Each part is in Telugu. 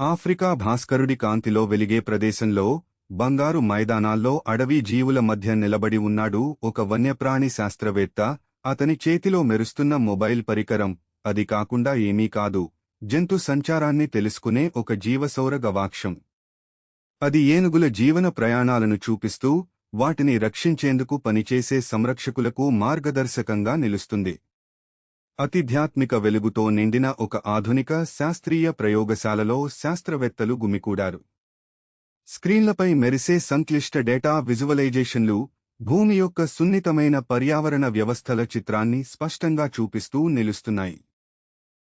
ఆఫ్రికా భాస్కరుడి కాంతిలో వెలిగే ప్రదేశంలో బంగారు మైదానాల్లో అడవి జీవుల మధ్య నిలబడి ఉన్నాడు ఒక వన్యప్రాణి శాస్త్రవేత్త. అతని చేతిలో మెరుస్తున్న మొబైల్ పరికరం. అది కాకుండా ఏమీ కాదు. జంతు సంచారాన్ని తెలుసుకునే ఒక జీవసౌర గవాక్షం. అది ఏనుగుల జీవన ప్రయాణాలను చూపిస్తూ వాటిని రక్షించేందుకు పనిచేసే సంరక్షకులకు మార్గదర్శకంగా నిలుస్తుంది. అతిధ్యాత్మిక వెలుగుతో నిండిన ఒక ఆధునిక శాస్త్రీయ ప్రయోగశాలలో శాస్త్రవేత్తలు గుమికూడారు. స్క్రీన్లపై మెరిసే సంక్లిష్ట డేటా విజువలైజేషన్లు భూమి యొక్క సున్నితమైన పర్యావరణ వ్యవస్థల చిత్రాన్ని స్పష్టంగా చూపిస్తూ నిలుస్తున్నాయి.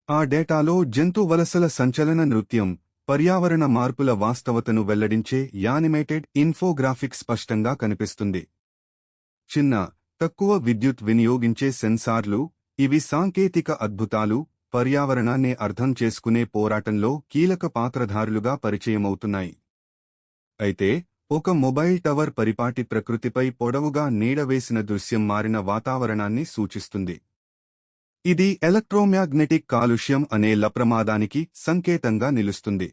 ఆ డేటాలో జంతు వలసల సంచలన నృత్యం పర్యావరణ మార్పుల వాస్తవతను వెల్లడించే యానిమేటెడ్ ఇన్ఫోగ్రాఫిక్ స్పష్టంగా కనిపిస్తుంది. చిన్న తక్కువ విద్యుత్ వినియోగించే సెన్సార్లు ఇవి సాంకేతిక అద్భుతాలు పర్యావరణాన్ని అర్థం చేసుకునే పోరాటంలో కీలక పాత్రధారులుగా పరిచయమవుతున్నాయి. అయితే ఒక మొబైల్ టవర్ పరిపాటి ప్రకృతిపై పొడవుగా నీడవేసిన దృశ్యం మారిన వాతావరణాన్ని సూచిస్తుంది. ఇది ఎలక్ట్రోమ్యాగ్నెటిక్ కాలుష్యం అనే లప్రమాదానికి సంకేతంగా నిలుస్తుంది.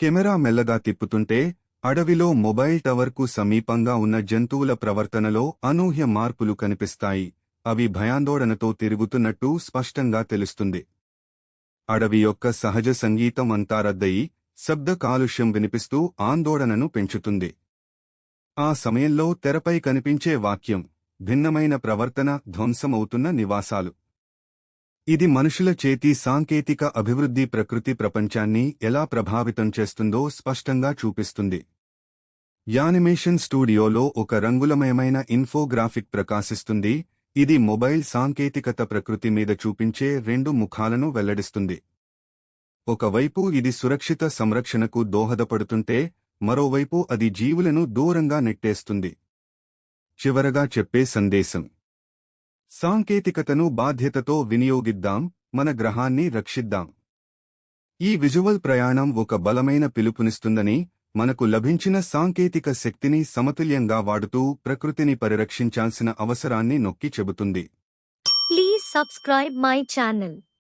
కెమెరా మెల్లగా తిప్పుతుంటే అడవిలో మొబైల్ టవర్కు సమీపంగా ఉన్న జంతువుల ప్రవర్తనలో అనూహ్య మార్పులు కనిపిస్తాయి. అవి భయాందోళనతో తిరుగుతున్నట్టు స్పష్టంగా తెలుస్తుంది. అడవి యొక్క సహజ సంగీతం అంతా రద్దయి శబ్ద కాలుష్యం వినిపిస్తూ ఆందోళనను పెంచుతుంది. ఆ సమయంలో తెరపై కనిపించే వాక్యం భిన్నమైన ప్రవర్తన ధ్వంసమవుతున్న నివాసాలు. ఇది మనుషుల చేతి సాంకేతిక అభివృద్ధి ప్రకృతి ప్రపంచాన్ని ఎలా ప్రభావితం చేస్తుందో స్పష్టంగా చూపిస్తుంది. యానిమేషన్ స్టూడియోలో ఒక రంగులమయమైన ఇన్ఫోగ్రాఫిక్ ప్రకాశిస్తుంది ఇది మొబైల్ సాంకేతికత ప్రకృతి మీద చూపించే రెండు ముఖాలను వెల్లడిస్తుంది. ఒకవైపు ఇది సురక్షిత సంరక్షణకు దోహదపడుతుంటే మరోవైపు అది జీవులను దూరంగా నెట్టేస్తుంది. చివరగా చెప్పే సందేశం. సాంకేతికతను బాధ్యతతో వినియోగిద్దాం మన గ్రహాన్ని రక్షిద్దాం. ఈ విజువల్ ప్రయాణం ఒక బలమైన పిలుపునిస్తుందని మనకు లభించిన సాంకేతిక శక్తిని సమతుల్యంగా వాడుతూ ప్రకృతిని పరిరక్షించాల్సిన అవసరాన్ని నొక్కి చెబుతుంది. Please subscribe my channel